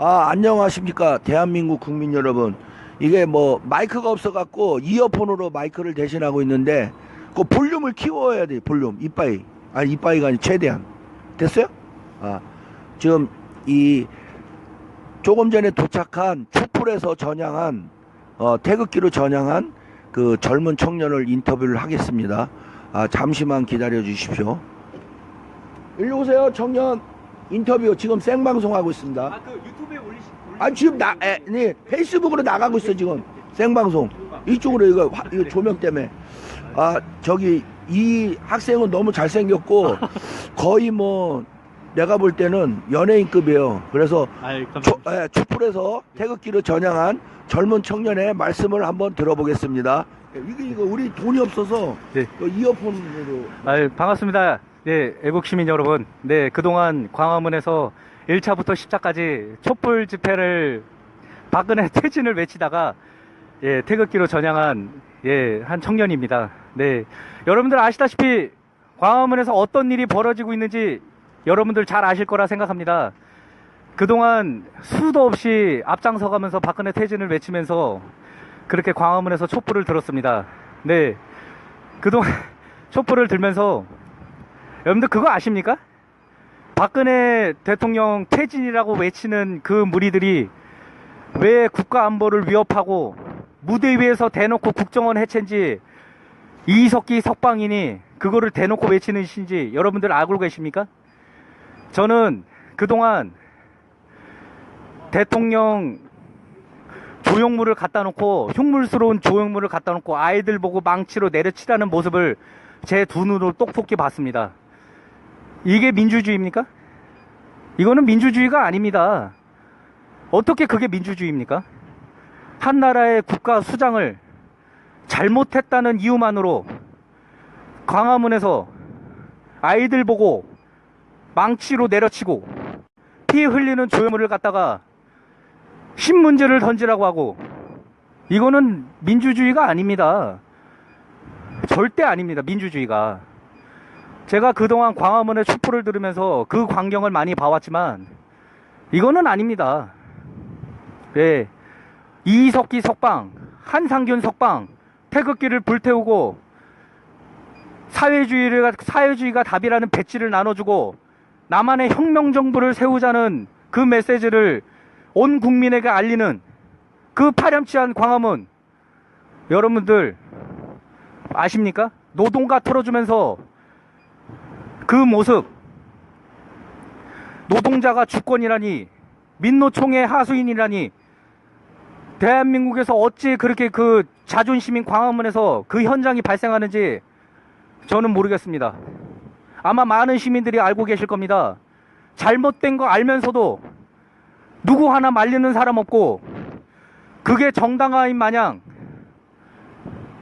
아, 안녕하십니까. 대한민국 국민 여러분. 이게 뭐 마이크가 없어갖고 이어폰으로 마이크를 대신하고 있는데 그 볼륨을 키워야 돼, 볼륨. 이빠이. 아니, 이빠이가 아니 최대한. 됐어요? 아, 지금 이 조금 전에 도착한 촛불에서 전향한 어, 태극기로 전향한 그 젊은 청년을 인터뷰를 하겠습니다. 아, 잠시만 기다려 주십시오. 일로 오세요, 청년. 인터뷰 지금 생방송하고 있습니다. 아 그 유튜브에 올리시 올리... 아 지금 나 에, 네, 페이스북으로 나가고 있어 지금 생방송 이쪽으로 이거 화- 이거 조명 때문에 아 저기 이 학생은 너무 잘생겼고 거의 뭐 내가 볼 때는 연예인급이에요 그래서 아이 조, 에, 촛불에서 태극기로 전향한 젊은 청년의 말씀을 한번 들어보겠습니다 이거 이거 우리 돈이 없어서 네. 그 이어폰으로 아이 반갑습니다. 네 애국 시민 여러분. 네 그동안 광화문에서 1차부터 10차까지 촛불 집회를 박근혜 퇴진을 외치다가 예 태극기로 전향한 예 한 청년입니다. 네 여러분들 아시다시피 광화문에서 어떤 일이 벌어지고 있는지 여러분들 잘 아실 거라 생각합니다. 그동안 수도 없이 앞장서 가면서 박근혜 퇴진을 외치면서 그렇게 광화문에서 촛불을 들었습니다. 네. 그동안 촛불을 들면서 여러분들 그거 아십니까? 박근혜 대통령 퇴진이라고 외치는 그 무리들이 왜 국가 안보를 위협하고 무대 위에서 대놓고 국정원 해체인지 이석기 석방이니 그거를 대놓고 외치는 신지 여러분들 알고 계십니까? 저는 그동안 대통령 조형물을 갖다 놓고 흉물스러운 조형물을 갖다 놓고 아이들 보고 망치로 내려치라는 모습을 제 두 눈으로 똑똑히 봤습니다. 이게 민주주의입니까? 이거는 민주주의가 아닙니다. 어떻게 그게 민주주의입니까? 한 나라의 국가 수장을 잘못했다는 이유만으로 광화문에서 아이들 보고 망치로 내려치고 피 흘리는 조형물을 갖다가 신문제를 던지라고 하고 이거는 민주주의가 아닙니다. 절대 아닙니다. 민주주의가. 제가 그동안 광화문의 촛불을 들으면서 그 광경을 많이 봐왔지만 이거는 아닙니다. 예. 이석기 석방, 한상균 석방, 태극기를 불태우고 사회주의를 사회주의가 답이라는 배지를 나눠주고 나만의 혁명 정부를 세우자는 그 메시지를 온 국민에게 알리는 그 파렴치한 광화문 여러분들 아십니까? 노동가 털어주면서 그 모습 노동자가 주권이라니 민노총의 하수인이라니 대한민국에서 어찌 그렇게 그 자존심인 광화문에서 그 현장이 발생하는지 저는 모르겠습니다. 아마 많은 시민들이 알고 계실 겁니다. 잘못된 거 알면서도 누구 하나 말리는 사람 없고 그게 정당화인 마냥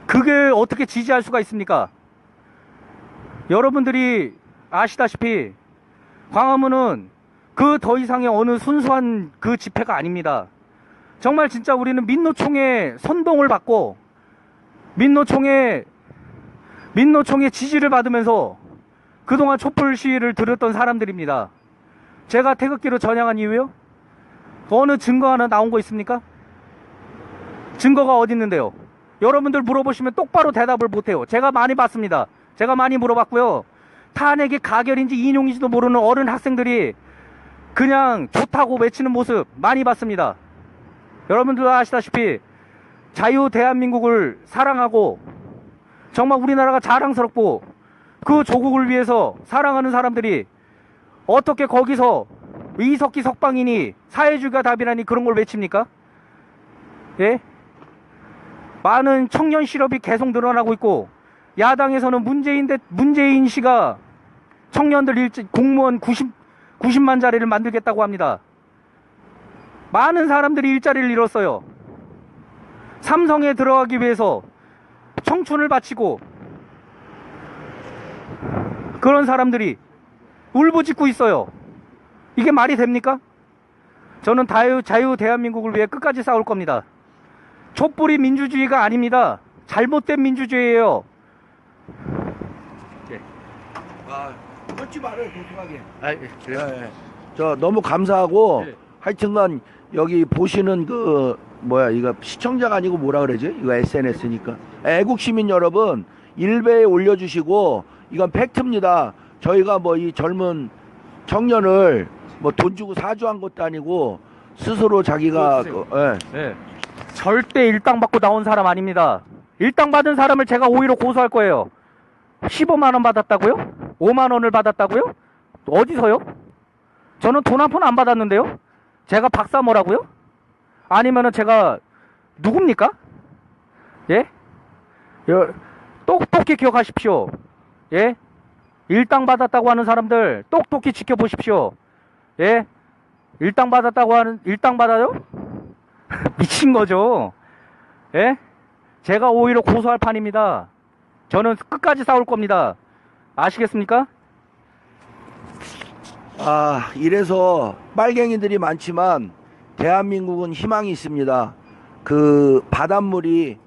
그게 어떻게 지지할 수가 있습니까? 여러분들이 아시다시피 광화문은 그 더 이상의 어느 순수한 그 집회가 아닙니다. 정말 진짜 우리는 민노총의 선동을 받고 민노총의 민노총의 지지를 받으면서 그동안 촛불 시위를 들었던 사람들입니다. 제가 태극기로 전향한 이유요? 어느 증거 하나 나온 거 있습니까? 증거가 어디 있는데요? 여러분들 물어보시면 똑바로 대답을 못해요. 제가 많이 봤습니다. 제가 많이 물어봤고요. 탄핵이 가결인지 인용인지도 모르는 어른 학생들이 그냥 좋다고 외치는 모습 많이 봤습니다. 여러분들 아시다시피 자유 대한민국을 사랑하고 정말 우리나라가 자랑스럽고 그 조국을 위해서 사랑하는 사람들이 어떻게 거기서 이석기 석방이니 사회주의가 답이라니 그런 걸 외칩니까? 예? 많은 청년 실업이 계속 늘어나고 있고 야당에서는 문재인 대 문재인 씨가 청년들 일 공무원 90 90만 자리를 만들겠다고 합니다. 많은 사람들이 일자리를 잃었어요. 삼성에 들어가기 위해서 청춘을 바치고 그런 사람들이 울부짖고 있어요. 이게 말이 됩니까? 저는 자유, 자유 대한민국을 위해 끝까지 싸울 겁니다. 촛불이 민주주의가 아닙니다. 잘못된 민주주의예요. 아 끊지 말아요 도통하게 아, 예, 예, 예. 저 너무 감사하고 네. 하여튼간 여기 보시는 그 뭐야 이거 시청자가 아니고 뭐라 그러지? 이거 SNS니까 애국 시민 여러분 일배에 올려주시고 이건 팩트입니다. 저희가 뭐 이 젊은 청년을 뭐 돈 주고 사주한 것도 아니고 스스로 자기가 그, 예. 네. 절대 일당 받고 나온 사람 아닙니다. 일당 받은 사람을 제가 오히려 고소할 거예요. 15만 원 받았다고요? 5만 원을 받았다고요? 어디서요? 저는 돈 한 푼 안 받았는데요? 제가 박사모라고요? 아니면은 제가 누굽니까? 예? 여- 똑똑히 기억하십시오. 예? 일당 받았다고 하는 사람들 똑똑히 지켜보십시오. 예? 일당 받았다고 하는 일당 받아요? 미친 거죠. 예? 제가 오히려 고소할 판입니다. 저는 끝까지 싸울 겁니다. 아시겠습니까? 아, 이래서 빨갱이들이 많지만 대한민국은 희망이 있습니다. 그 바닷물이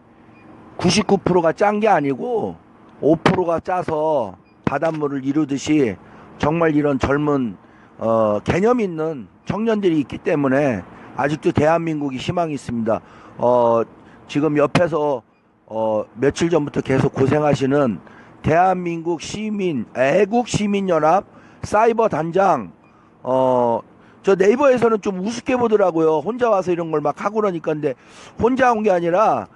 99%가 짠 게 아니고 5%가 짜서 바닷물을 이루듯이 정말 이런 젊은 어, 개념 있는 청년들이 있기 때문에 아직도 대한민국이 희망이 있습니다. 어, 지금 옆에서 어, 며칠 전부터 계속 고생하시는 대한민국 시민 애국 시민연합 사이버 단장 어 저 네이버에서는 좀 우습게 보더라고요. 혼자 와서 이런 걸 막 하고 그러니까 근데 혼자 온 게 아니라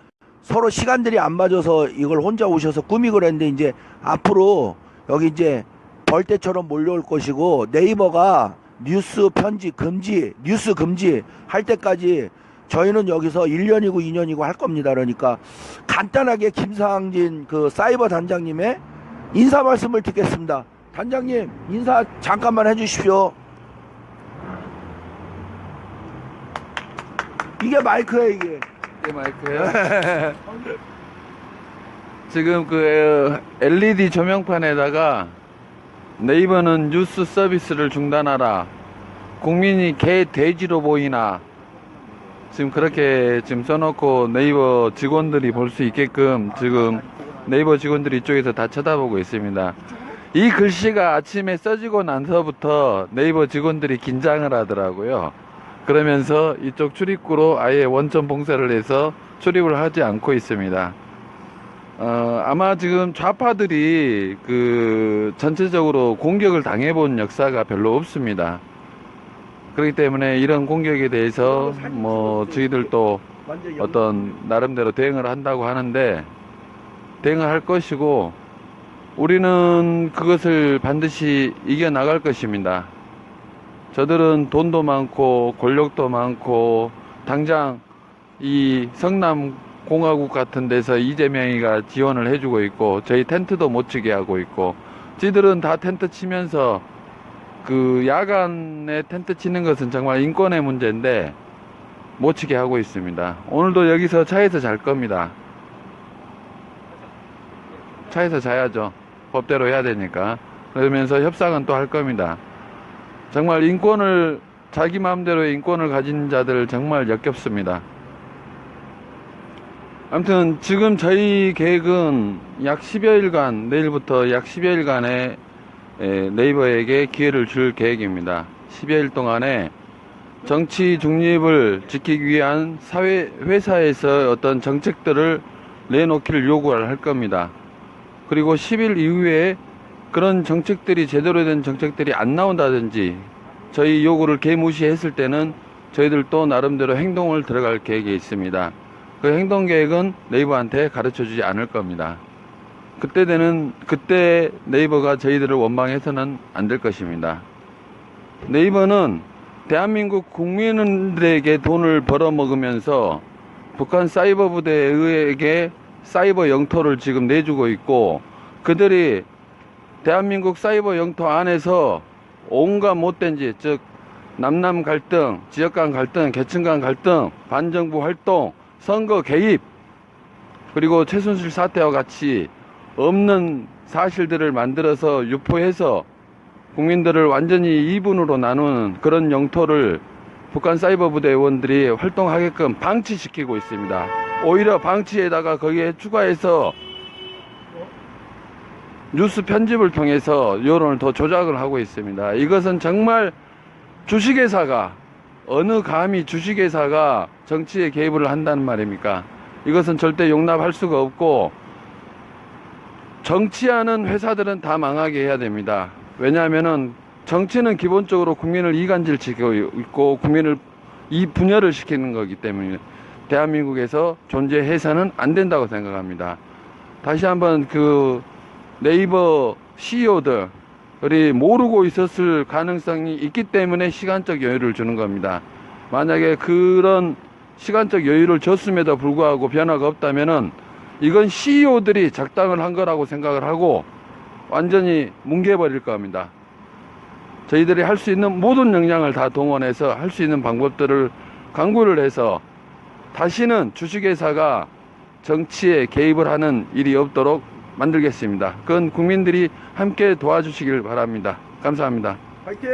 서로 시간들이 안 맞아서 이걸 혼자 오셔서 꾸미고 그랬는데 이제 앞으로 여기 이제 벌떼처럼 몰려올 것이고 네이버가 뉴스 편지 금지, 뉴스 금지 할 때까지 저희는 여기서 1년이고 2년이고 할 겁니다. 그러니까 간단하게 김상진 그 사이버 단장님의 인사 말씀을 듣겠습니다. 단장님 인사 잠깐만 해주십시오. 이게 마이크예요 이게. 이게 마이크예요? 지금 그 LED 조명판에다가 네이버는 뉴스 서비스를 중단하라. 국민이 개 돼지로 보이나. 지금 그렇게 지금 써놓고 네이버 직원들이 볼 수 있게끔 지금 네이버 직원들이 이쪽에서 다 쳐다보고 있습니다. 이 글씨가 아침에 써지고 나서부터 네이버 직원들이 긴장을 하더라고요. 그러면서 이쪽 출입구로 아예 원점 봉쇄를 해서 출입을 하지 않고 있습니다. 어, 아마 지금 좌파들이 그 전체적으로 공격을 당해본 역사가 별로 없습니다. 그렇기 때문에 이런 공격에 대해서 뭐 저희들도 어떤 나름대로 대응을 한다고 하는데 대응을 할 것이고 우리는 그것을 반드시 이겨나갈 것입니다. 저들은 돈도 많고 권력도 많고 당장 이 성남 공화국 같은 데서 이재명이가 지원을 해주고 있고 저희 텐트도 못 치게 하고 있고 지들은 다 텐트 치면서 그 야간에 텐트 치는 것은 정말 인권의 문제인데 못 치게 하고 있습니다. 오늘도 여기서 차에서 잘 겁니다. 차에서 자야죠. 법대로 해야 되니까. 그러면서 협상은 또 할 겁니다. 정말 인권을 자기 마음대로 인권을 가진 자들 정말 역겹습니다. 아무튼 지금 저희 계획은 약 10여일간 내일부터 약 10여일간의 네이버에게 기회를 줄 계획입니다. 10여일 동안에 정치 중립을 지키기 위한 사회 회사에서 어떤 정책들을 내놓기를 요구를 할 겁니다. 그리고 10일 이후에 그런 정책들이 제대로 된 정책들이 안 나온다든지 저희 요구를 개무시했을 때는 저희들도 나름대로 행동을 들어갈 계획이 있습니다. 그 행동 계획은 네이버한테 가르쳐 주지 않을 겁니다. 그때 되는 그때 네이버가 저희들을 원망해서는 안 될 것입니다. 네이버는 대한민국 국민들에게 돈을 벌어먹으면서 북한 사이버 부대에게 사이버 영토를 지금 내주고 있고 그들이 대한민국 사이버 영토 안에서 온갖 못된 짓, 즉 남남 갈등, 지역 간 갈등, 계층 간 갈등, 반정부 활동, 선거 개입, 그리고 최순실 사태와 같이 없는 사실들을 만들어서 유포해서 국민들을 완전히 이분으로 나누는 그런 영토를 북한 사이버 부대 의원들이 활동하게끔 방치시키고 있습니다. 오히려 방치에다가 거기에 추가해서 뉴스 편집을 통해서 여론을 더 조작을 하고 있습니다. 이것은 정말 주식회사가 어느 감히 주식회사가 정치에 개입을 한다는 말입니까? 이것은 절대 용납할 수가 없고 정치하는 회사들은 다 망하게 해야 됩니다. 왜냐하면은 정치는 기본적으로 국민을 이간질시키고 있고 국민을 이 분열을 시키는 거기 때문에 대한민국에서 존재해서는 안 된다고 생각합니다. 다시 한번 그 네이버 CEO들이 모르고 있었을 가능성이 있기 때문에 시간적 여유를 주는 겁니다. 만약에 그런 시간적 여유를 줬음에도 불구하고 변화가 없다면은 이건 CEO들이 작당을 한 거라고 생각을 하고 완전히 뭉개버릴 겁니다. 저희들이 할 수 있는 모든 역량을 다 동원해서 할 수 있는 방법들을 강구를 해서 다시는 주식회사가 정치에 개입을 하는 일이 없도록 만들겠습니다. 그건 국민들이 함께 도와주시길 바랍니다. 감사합니다. 파이팅!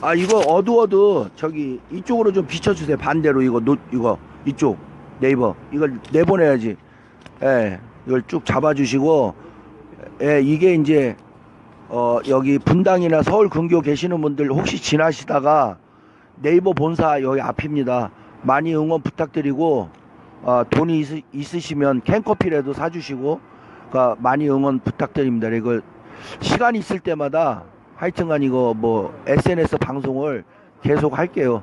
아 이거 어두워도 저기 이쪽으로 좀 비춰주세요. 반대로 이거 노 이거 이쪽 네이버 이걸 내보내야지. 예, 이걸 쭉 잡아주시고 예, 이게 이제 어 여기 분당이나 서울 근교 계시는 분들 혹시 지나시다가 네이버 본사 여기 앞입니다. 많이 응원 부탁드리고 어, 돈이 있, 있으시면 캔커피라도 사주시고 그러니까 많이 응원 부탁드립니다. 이걸 시간 있을 때마다 하여튼간 이거 뭐 SNS 방송을 계속 할게요.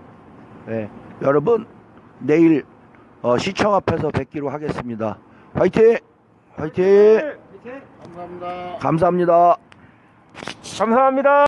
예, 여러분 내일 어, 시청 앞에서 뵙기로 하겠습니다. 화이팅! 화이팅! 감사합니다. 감사합니다. 감사합니다.